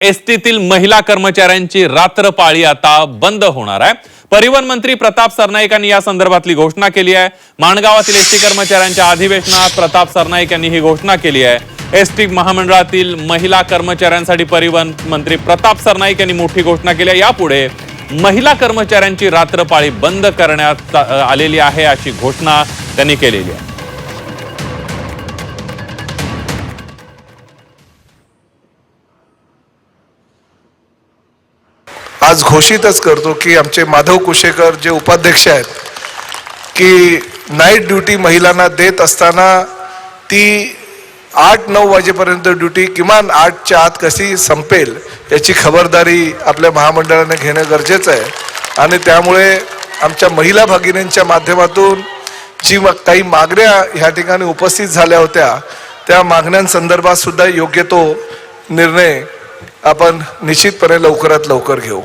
एसटीतील महिला कर्मचाऱ्यांची रात्रपाळी आता बंद होणार आहे. परिवहन मंत्री प्रताप सरनाईक यांनी या संदर्भातली घोषणा केली आहे. माणगावातील एसटी कर्मचाऱ्यांच्या अधिवेशनात प्रताप सरनाईक यांनी ही घोषणा केली आहे. एसटी महामंडळातील महिला कर्मचाऱ्यांसाठी परिवहन मंत्री प्रताप सरनाईक यांनी मोठी घोषणा केली आहे. यापुढे महिला कर्मचाऱ्यांची रात्रपाळी बंद करण्यात आलेली आहे अशी घोषणा त्यांनी केलेली आहे. आज घोषितच करतो की आमचे माधव कुशेकर जे उपाध्यक्ष आहेत की नाईट ड्युटी महिलांना देत असताना ती आठ नऊ वाजेपर्यंत ड्युटी किमान आठच्या आत कशी संपेल याची खबरदारी आपल्या महामंडळाने घेणं गरजेचं आहे. आणि त्यामुळे आमच्या महिला भगिनींच्या माध्यमातून जी मग काही मागण्या ह्या ठिकाणी उपस्थित झाल्या होत्या त्या मागण्यांसंदर्भात सुद्धा योग्य तो निर्णय आपण निश्चितपणे लवकरात लवकर घेऊ.